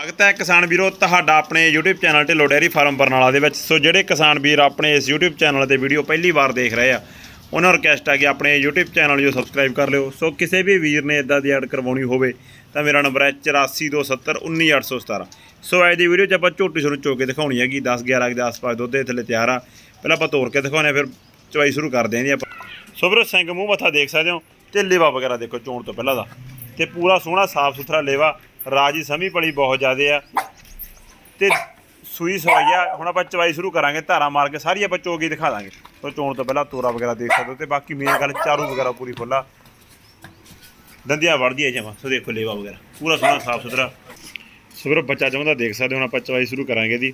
ਸਵਾਗਤ ਹੈ ਕਿਸਾਨ ਵੀਰੋ, ਤੁਹਾਡਾ ਆਪਣੇ YouTube channel Dhillon dairy farm Barnala ਦੇ ਵਿੱਚ। ਸੋ ਜਿਹੜੇ ਕਿਸਾਨ ਵੀਰ ਆਪਣੇ ਇਸ YouTube ਚੈਨਲ ਤੇ ਵੀਡੀਓ ਪਹਿਲੀ ਵਾਰ ਦੇਖ ਰਹੇ ਆ, ਉਹਨਾਂ ਨੂੰ ਰਿਕਵੈਸਟ ਆ ਕਿ ਆਪਣੇ YouTube ਚੈਨਲ ਨੂੰ ਸਬਸਕ੍ਰਾਈਬ ਕਰ ਲਿਓ। ਸੋ ਕਿਸੇ ਵੀ ਵੀਰ ਨੇ ਇਦਾਂ ਦੀ ਐਡ ਕਰਵਾਉਣੀ ਹੋਵੇ, ਤਾਂ ਮੇਰਾ ਨੰਬਰ ਹੈ 8427191817 ਸੋ ਅੱਜ ਦੀ ਵੀਡੀਓ 'ਚ ਆਪਾਂ ਝੋਟੀ ਸ਼ੁਰੂ ਚੋ ਕੇ ਦਿਖਾਉਣੀ ਹੈਗੀ 10 11 ਦੇ ਆਸ-ਪਾਸ ਦੁੱਧ ਦੇ ਥੱਲੇ ਤਿਆਰ ਆ। ਪਹਿਲਾਂ ਆਪਾਂ ਤੋੜ ਕੇ ਦਿਖਾਉਂਦੇ ਹਾਂ, ਫਿਰ ਚਵਾਈ ਸ਼ੁਰੂ ਕਰਦੇ ਹਾਂ ਜੀ ਆਪਾਂ। ਸੋ ਵੀਰੋ, ਸਿੰਘ ਮੂੰਹ ਮੱਥਾ ਦੇਖ ਸਕਦੇ ਹੋ, ਤੇ ਲੇਵਾ ਵਗੈਰਾ ਦੇਖੋ, ਚੋਣ ਤੋਂ ਪਹਿਲਾਂ ਦਾ। ਤੇ ਪੂਰਾ ਸੋਹਣਾ ਸਾਫ਼ ਸੁਥਰਾ ਲੇਵਾ। ਰਾਜੀ ਸਮੀ ਪਲੀ ਬਹੁਤ ਜ਼ਿਆਦੇ ਆ। ਤੇ ਸੂਈ ਸਵਾਈ ਆ ਹੁਣ ਆਪਾਂ ਚਵਾਈ ਸ਼ੁਰੂ ਕਰਾਂਗੇ, ਧਾਰਾ ਮਾਰ ਕੇ ਸਾਰੀ ਆਪਾਂ ਚੋਗੀ ਦਿਖਾ ਦਾਂਗੇ। ਸੋ ਚੋਣ ਤੋਂ ਪਹਿਲਾਂ ਤੋਰਾ ਵਗੈਰਾ ਦੇਖ ਸਕਦੇ ਹੋ ਤੇ ਬਾਕੀ ਮੇਨ ਗੱਲ ਚਾਰੂ ਵਗੈਰਾ ਪੂਰੀ ਫੁੱਲਾ ਦੰਦੀਆਂ ਵੜਦੀ ਹੈ ਜਮਾ, ਸੋ ਦੇਖੋ ਲੇਵਾ ਵਗੈਰਾ, ਪੂਰਾ ਸੋਹਣਾ ਸਾਫ਼ ਸੁਥਰਾ। ਸੋ ਬੱਚਾ ਜਮਾ ਦੇਖ ਸਕਦੇ ਹੋ, ਹੁਣ ਆਪਾਂ ਚਵਾਈ ਸ਼ੁਰੂ ਕਰਾਂਗੇ ਦੀ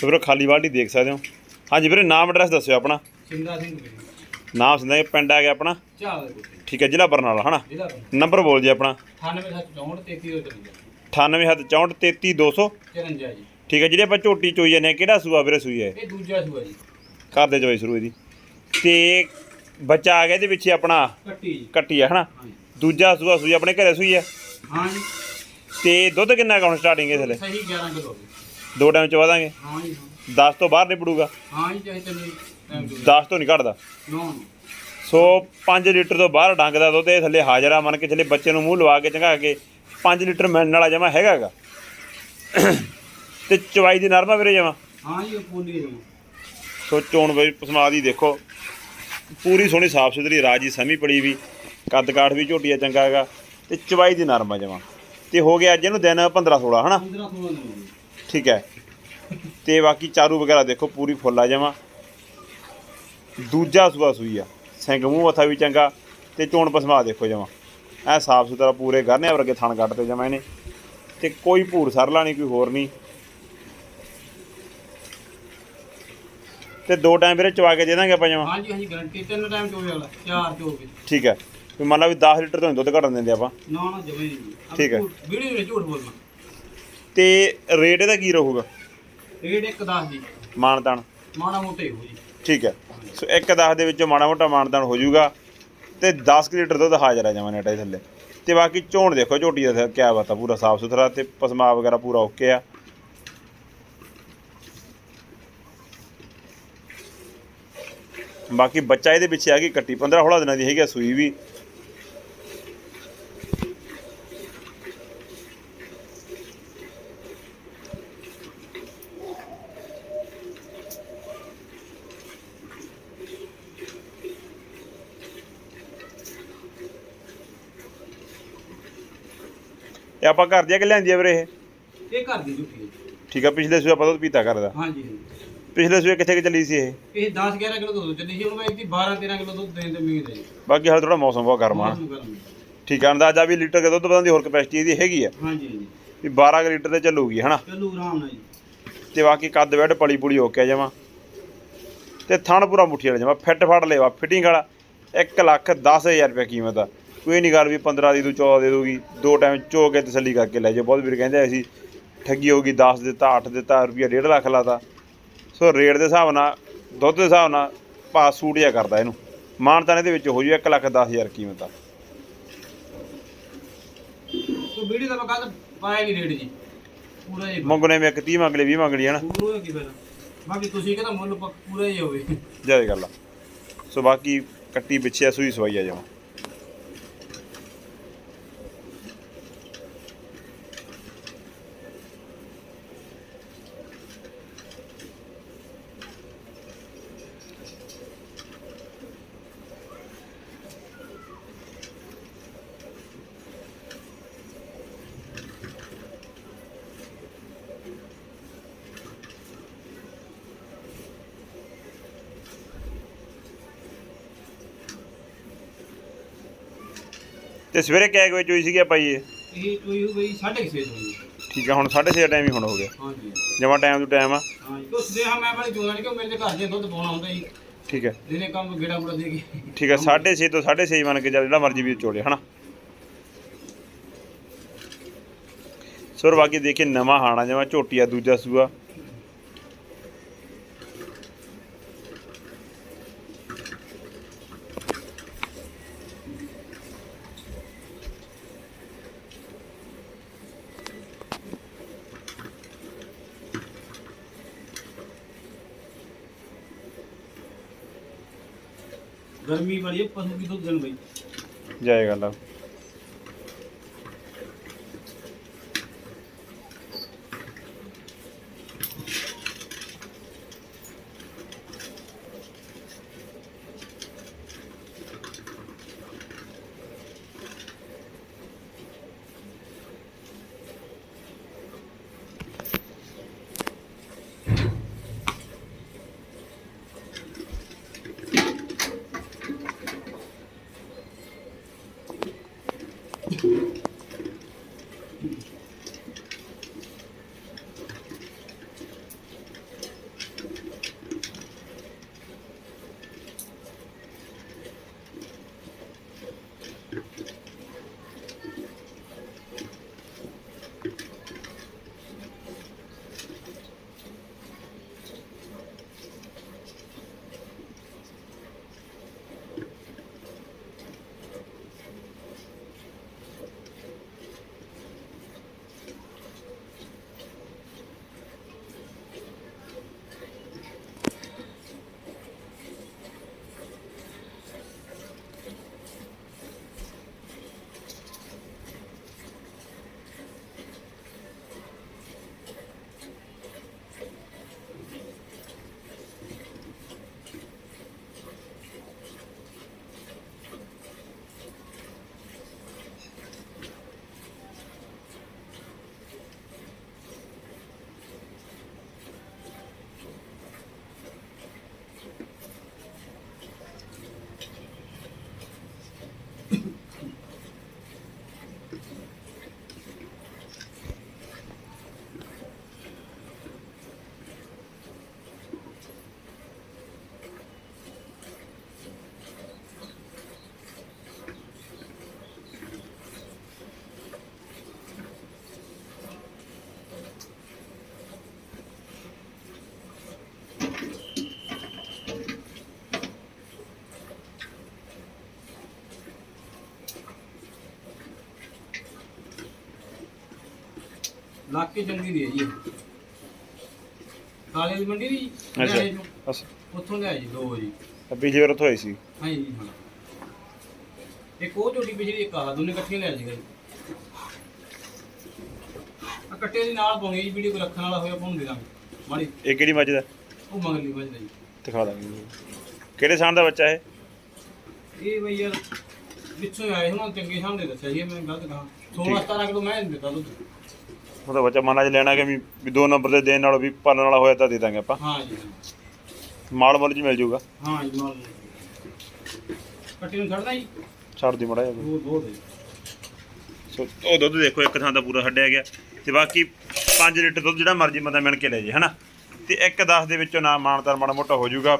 ਸੋ ਖਾਲੀ ਬਾਲਟੀ ਦੇਖ ਸਕਦੇ ਹੋ। ਹਾਂਜੀ ਵੀਰੇ, ਨਾਮ ਐਡਰੈਸ ਦੱਸਿਓ ਆਪਣਾ। ਸਿੰਗਾ ਸਿੰਘ ਨਾਮ ਸਿੰਦਾ ਪਿੰਡ ਆ ਗਿਆ ਆਪਣਾ? ਕੋਲ ਠੀਕ ਹੈ ਜ਼ਿਲ੍ਹਾ ਬਰਨਾਲਾ ਹਨਾ? ਜ਼ਿਲ੍ਹਾ ਨੰਬਰ ਬੋਲ ਜੀ ਆਪਣਾ। 9764 98 33200 54 ਜੀ। ਠੀਕ ਹੈ ਜਿਹੜੇ ਆਪਾਂ ਝੋਟੀ ਚੋਈ ਜਾਂਦੇ ਆ ਕਿਹੜਾ ਸੂਆ ਵੀਰੇ ਸੂਈ ਹੈ? ਇਹ ਦੂਜਾ ਸੂਆ ਜੀ। ਘਰ ਦੇ ਚੋਈ ਸ਼ੁਰੂ ਇਹਦੀ ਤੇ ਬੱਚਾ ਆ ਗਿਆ ਇਹਦੇ ਵਿੱਚ ਹੀ ਆਪਣਾ ਕੱਟੀ ਜੀ। ਕੱਟੀ ਆ ਹਨਾ? ਦੂਜਾ ਸੂਆ ਸੂਈ ਆਪਣੇ ਘਰੇ ਸੂਈ ਹੈ ਹਾਂ ਜੀ। ਤੇ ਦੁੱਧ ਕਿੰਨਾ ਕਾਉਣ ਸਟਾਰਟਿੰਗ ਇਹਦੇ ਥਲੇ ਸਹੀ 11 ਕਿਲੋ ਦੋ ਟਾਈਮ ਚਵਾ ਦਾਂਗੇ। ਹਾਂ ਜੀ 10 ਤੋਂ ਬਾਹਰ ਨਹੀਂ ਪੜੂਗਾ ਹਾਂ ਜੀ ਚਾਹੇ ਦੇ 10 ਤੋਂ ਨਹੀਂ ਘਟਦਾ। ਸੋ 5 ਲੀਟਰ ਤੋਂ ਬਾਹਰ ਡੰਗ ਦਾ ਦੁੱਧ ਇਹ ਥੱਲੇ ਹਾਜ਼ਰ ਆ ਮੰਨ ਕੇ ਚੱਲੇ ਬੱਚੇ ਨੂੰ ਮੂੰਹ ਲਵਾ ਕੇ ਚੰਗਾ ਕੇ 5 ਲੀਟਰ ਮਿਲਣ ਵਾਲਾ ਜਮਾ ਹੈਗਾਗਾ ਤੇ ਚਵਾਈ ਦੀ ਨਰਮਾ ਵੀਰੇ ਜਮਾ? ਹਾਂ ਜੀ ਉਹ ਪੂਰੀ ਹੈ ਸੋ ਚੋਣ ਵੀ ਪਸਮਾ ਦੀ ਦੇਖੋ। ਪੂਰੀ ਸੋਹਣੀ ਸਾਫ਼ ਸੁਥਰੀ ਰਾਜੀ ਸਮੀ ਪੜੀ ਵੀ ਕੱਦ ਕਾਠ ਵੀ ਝੋਟੀਆ ਚੰਗਾ ਹੈਗਾ ਤੇ ਚਵਾਈ ਦੀ ਨਰਮਾ ਜਮਾ। ਤੇ ਹੋ ਗਿਆ ਅੱਜ ਇਹਨੂੰ ਦਿਨ 15 16 ਹਨਾ? 15 16 ਦਿਨ ਠੀਕ ਹੈ। ਤੇ ਬਾਕੀ ਚਾਰੂ ਵਗੈਰਾ ਦੇਖੋ ਪੂਰੀ ਫੁੱਲਾ ਜਮਾ। ਦੂਜਾ ਸੂਆ ਸੂਈ ਆ। ਸਿੰਘ ਮੂੰਹ ਮੱਥਾ ਵੀ ਚੰਗਾ ਤੇ ਚੋਣ ਪਸਮਾ ਦੇਖੋ ਜਮਾ। ਐ ਸਾਫ਼ ਸੁਥਰਾ ਪੂਰੇ ਗਰਨੇ ਵਰਗੇ ਥਣ ਕੱਟ ਤੇ ਜਮਾ ਇਹਨੇ। ਤੇ ਕੋਈ ਭੂਰ ਸਰਲਾ ਨਹੀਂ ਕੋਈ ਹੋਰ ਨਹੀਂ। ਤੇ ਦੋ ਟਾਈਮ ਵੀਰੇ ਚਵਾ ਕੇ ਦੇ ਦਾਂਗੇ ਆਪਾਂ ਜਮਾ। ਹਾਂ ਜੀ ਹਾਂ ਜੀ ਗਰੰਟੀ। ਤਿੰਨ ਟਾਈਮ ਚੋਵੇ ਅਗਲਾ ਚਾਰ ਚੋਵੇ ਠੀਕ ਹੈ। ਵੀ ਮੰਨ ਲਾ ਵੀ 10 ਲੀਟਰ ਤੋਂ ਦੁੱਧ ਘਟਣ ਦਿੰਦੇ ਆਪਾਂ। ਨਾ ਨਾ ਜਮੇ ਨਹੀਂ। ਠੀਕ ਹੈ। ਵੀਡੀਓ ਵਿੱਚ ਝੂਠ ਬੋਲਣਾ। ਤੇ ਰੇਟ ਇਹਦਾ ਕੀ ਰਹੂਗਾ? ਰੇਟ ਇੱਕ 10 ਜੀ। ਮਾਨਤਾਨ ਮਾੜਾ ਮੋਟਾ ਹੋ ਜੀ। ਠੀਕ ਹੈ। ਸੋ ਇੱਕ 10 ਦੇ ਵਿੱਚੋਂ ਮਾੜਾ ਮੋਟਾ ਮਾਨਤਾਨ ਹੋ ਜਾਊਗਾ ਤੇ 10 ਕੁ ਲੀਟਰ ਦੁੱਧ ਹਾਜ਼ਰ ਆ ਜਾਵਾਂ ਨੇਟਾ ਥੱਲੇ। ਤੇ ਬਾਕੀ ਝੋਣ ਦੇਖੋ, ਝੋਟੀ ਦਾ ਕਿਆ ਬਾਤ ਆ, ਪੂਰਾ ਸਾਫ਼ ਸੁਥਰਾ ਤੇ ਪਸਮਾ ਵਗੈਰਾ ਪੂਰਾ ਓਕੇ ਆ। ਬਾਕੀ ਬੱਚਾ ਇਹਦੇ ਪਿੱਛੇ ਆ ਗਈ ਕੱਟੀ 15 16 ਦਿਨਾਂ ਦੀ ਹੈਗੀ ਆ ਸੂਈ ਵੀ। ਆਪਾਂ ਘਰ ਦੀਆਂ ਕਿ ਲੈਂਦੀ ਆ ਵੀਰੇ ਇਹ? ਇਹ ਘਰ ਦੀ ਝੂਠੀ ਹੈ। ਠੀਕ ਆ ਪਿਛਲੇ ਸੂਏ ਆਪਾਂ ਦੁੱਧ ਪੀਤਾ ਕਰਦਾ ਹਾਂ ਜੀ ਪਿਛਲੇ ਸੂਏ ਕਿੱਥੇ ਕਿ ਚੱਲੀ ਸੀ ਇਹ? ਇਹ 10 11 ਕਿਲੋ ਦੁੱਧ ਚੱਲੀ ਸੀ ਹੁਣ ਮੈਂ ਇਹਦੀ 12 13 ਕਿਲੋ ਦੁੱਧ ਦੇਣ ਤੇ ਉਮੀਦ ਹੈ ਜੀ ਬਾਕੀ ਹਾਲ ਥੋੜਾ ਮੌਸਮ ਬਹੁਤ ਗਰਮ ਆ। ਗਰਮ। ਠੀਕ ਆ ਅੰਦਾਜ਼ਾ ਵੀ ਲੀਟਰ ਕੇ ਦੁੱਧ ਵਧਣ ਦੀ ਹੋਰ ਕਪੈਸਿਟੀ ਇਹਦੀ ਹੈਗੀ ਆ। ਹਾਂ ਜੀ ਹਾਂ ਜੀ ਵੀ 12 ਕੁ ਲੀਟਰ ਤੇ ਚੱਲੂਗੀ ਹਨਾ? ਚੱਲੂ ਆਰਾਮ ਨਾਲ ਜੀ। ਤੇ ਬਾਕੀ ਕੱਦ ਵੈਡ ਪਲੀ ਪੁਲੀ ਹੋ ਕੇ ਜਮਾ ਤੇ ਥਣ ਪੂਰਾ ਮੁੱਠੀ ਵਾਲਾ ਜਮਾ ਫਿੱਟ ਫੜ ਲੇਵਾ ਫਿਟਿੰਗ ਵਾਲਾ। 1 ਲੱਖ 10000 ਰੁਪਏ ਕੀਮਤ ਆ। ਕੋਈ ਨਹੀਂ ਗੱਲ ਵੀ 15 ਦੀ ਤੂੰ 14 ਦੇ ਦੂਗੀ ਦੋ ਟਾਈਮ ਚੋ ਕੇ ਤਸੱਲੀ ਕਰਕੇ ਲੈ ਜਾਓ। ਬਹੁਤ ਵੀਰ ਕਹਿੰਦੇ ਅਸੀਂ ਠੱਗੀ ਹੋ ਗਈ 10 ਦਿੱਤਾ 8 ਦਿੱਤਾ ਰੁਪਿਆ 1.5 ਲੱਖ ਲਾਤਾ। ਸੋ ਰੇਟ ਦੇ ਹਿਸਾਬ ਨਾਲ ਦੁੱਧ ਦੇ ਹਿਸਾਬ ਨਾਲ ਪਾ ਸੂਟ ਜਿਹਾ ਕਰਦਾ ਇਹਨੂੰ। ਮਾਨਤਾਨ ਇਹਦੇ ਵਿੱਚ ਹੋ ਜੂ 1 ਲੱਖ 10000 ਕੀਮਤ ਆ। ਤੋ ਵੀਡੀਓ ਦਾ ਪਾਇਆ ਨਹੀਂ ਰੇਟ ਜੀ। ਪੂਰਾ ਜੀ ਮੰਗਣੇ ਮੈਂ ਇੱਕ 30 ਮੰਗ ਲਈ 20 ਮੰਗ ਲਈ ਹਨਾ? ਪੂਰਾ ਕੀ ਫਿਰ ਬਾਕੀ ਤੁਸੀਂ ਕਹਿੰਦਾ ਮੁੱਲ ਪੂਰਾ ਹੀ ਹੋਵੇ। ਜ਼ਿਆਦਾ ਗੱਲ ਆ। ਸੋ ਬਾਕੀ ਕੱਟੀ ਪਿੱਛੇ ਸੂਈ ਸਵਾਈ ਆ ਜਾਵਾਂ ਤੇ ਸਵੇਰੇ ਕਿਆ ਕੁ ਵਜੇ ਹੋਈ ਸੀਗੀ ਜੀ? ਇਹ ਇਹ ਕੋਈ ਹੋ ਗਈ 6.5 ਹੋਈ। ਠੀਕ ਆ ਹੁਣ 6:30 ਟਾਈਮ ਹੀ ਹੁਣ ਹੋ ਗਿਆ। ਹਾਂ ਜੀ ਜਮਾ ਟਾਈਮ ਤੋਂ ਟਾਈਮ ਆ। ਹਾਂ ਜੀ ਉਸ ਦੇ ਹਾਂ ਮੈਂ ਵਾਲੀ ਜੋੜਨ ਕਿ ਮੇਰੇ ਘਰ ਦੇ ਦੁੱਧ ਪਾਉਣਾ ਹੁੰਦਾ ਜੀ। ਠੀਕ ਹੈ ਦਿਨੇ ਕੰਮ ਗੇੜਾ ਗੁੜਾ ਦੇ ਕੇ। ਠੀਕ ਹੈ 6:30 ਤੋਂ 6:30 ਮੰਨ ਕੇ ਚੱਲ ਜਿਹੜਾ ਮਰਜ਼ੀ ਵੀ ਚੋਲੇ ਹਨਾ? ਸੁਰ ਬਾਕੀ ਦੇਖੇ ਨਵਾਂ ਹਾਣਾ ਜਮਾ ਝੋਟੀਆ ਦੂਜਾ ਸੂਆ। ਗਰਮੀ ਬੜੀ ਹੈ ਪਸ਼ੂ ਕੀ ਦੁੱਧ ਦੇਣ ਬਈ? ਜਾਏ ਗੱਲ ਆ ਲਾਕੇ ਚੰਗੀ ਦੀ ਹੈ ਜੀ ਇਹ। ਕਾਲੇ ਦੀ ਮੰਡੀ ਦੀ ਜੀ ਅੱਛਾ। ਲਿਆਏ ਜੋ। ਬਸ ਉੱਥੋਂ ਲਿਆਏ ਜੀ ਦੋ ਜੀ। ਅੱਬੀ ਜੀ ਵਰਤ ਹੋਈ ਸੀ। ਹਾਂ ਜੀ ਹਾਂ। ਇੱਕ ਉਹ ਝੋਟੀ ਪਿਛਲੀ ਇੱਕ ਆਹ ਦੋਨੇ ਇਕੱਠੀਆਂ ਲਿਆ ਜੀ ਆ ਕੱਟੇ ਦੇ ਨਾਲ ਪਾਉਣੀ ਜੀ ਵੀਡੀਓ ਕੋਈ ਰੱਖਣ ਵਾਲਾ ਹੋਇਆ ਪਾਉਣ ਦੇ ਦਾਂਗੇ ਮਾੜੀ। ਇਹ ਕਿਹੜੀ ਮੱਝ ਦਾ? ਉਹ ਮੰਗ ਲਈ ਵੱਜਦਾ ਜੀ। ਦਿਖਾ ਦਾਂਗੇ ਕਿਹੜੇ ਸਾਲ ਦਾ ਬੱਚਾ ਹੈ ਇਹ ਬਈ ਯਾਰ ਹੀ ਆਏ ਹੁਣ ਚੰਗੇ ਸਾਹਮਣੇ ਦੱਸਿਆ ਜੀ ਮੈਂ ਗਲਤ ਕਹਾਂ। 16 17 ਕਿਲੋ ਮੈਂ ਨਹੀਂ ਦਿੱਤਾ ਦੁੱਧ। ਉਹਦਾ ਬੱਚਾ ਮਨਾਂ 'ਚ ਲੈਣਾ ਕਿ ਵੀ ਵੀ ਦੋ ਨੰਬਰ ਦੇ ਦੇਣ ਨਾਲੋਂ ਵੀ ਪਾਲਣ ਵਾਲਾ ਹੋਇਆ ਤਾਂ ਦੇ ਦਾਂਗੇ ਆਪਾਂ। ਹਾਂ ਜੀ ਮਾਲ ਮੁੱਲ 'ਚ ਮਿਲ ਜਾਊਗਾ ਹਾਂ ਜੀ ਮਾਲ ਕੱਟੀ ਨੂੰ ਛੱਡਦਾ ਜੀ? ਛੱਡ ਦੀ ਮੜਾ ਉਹ ਬਹੁਤ ਹੈ ਸੋ ਉਹ ਦੁੱਧ ਦੇਖੋ ਇੱਕ ਥਾਂ ਦਾ ਪੂਰਾ ਛੱਡਿਆ ਗਿਆ। ਤੇ ਬਾਕੀ 5 ਲੀਟਰ ਦੁੱਧ ਜਿਹੜਾ ਮਰਜ਼ੀ ਬੰਦਾ ਮਿਣ ਕੇ ਲੈ ਜੇ ਹਨਾ? ਤੇ ਇੱਕ 10 ਦੇ ਵਿੱਚੋਂ ਨਾ ਮਾਨਤਾਰ ਮਾੜਾ ਮੋਟਾ ਹੋ ਜਾਊਗਾ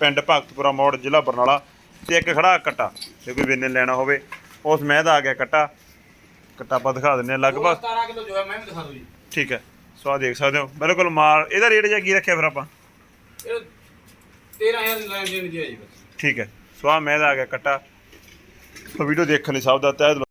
ਪਿੰਡ ਭਗਤਪੁਰਾ ਮੋੜ ਜ਼ਿਲ੍ਹਾ ਬਰਨਾਲਾ। ਤੇ ਇੱਕ ਖੜਾ ਕੱਟਾ ਜੇ ਕੋਈ ਵੇਨੇ ਲੈਣਾ ਹੋਵੇ ਉਸ ਮਹਿ ਦਾ ਆ ਗਿਆ ਕੱਟਾ। ਕੱਟਾ ਆਪਾਂ ਦਿਖਾ ਦਿੰਨੇ ਆ ਲਗਭਗ। 17 ਕਿਲੋ ਜੋ ਹੈ ਮੈਂ ਵੀ ਦਿਖਾ ਦੂੰ ਜੀ। ਠੀਕ ਹੈ ਸੋ ਦੇਖ ਸਕਦੇ ਹੋ। ਬਿਲਕੁਲ ਮਾਲ ਇਹਦਾ ਰੇਟ ਜਿਹਾ ਕੀ ਰੱਖਿਆ ਫਿਰ ਆਪਾਂ? ਇਹ 13000 ਦੀ ਦੇਣੀ ਜੀ ਬਸ। ਠੀਕ ਹੈ ਸੋ ਮਹਿ ਦਾ ਆ ਗਿਆ ਕੱਟਾ। ਸੋ ਵੀਡੀਓ ਦੇਖਣ ਲਈ ਸਭ ਦਾ ਤਹਿ ਦਿਲੋਂ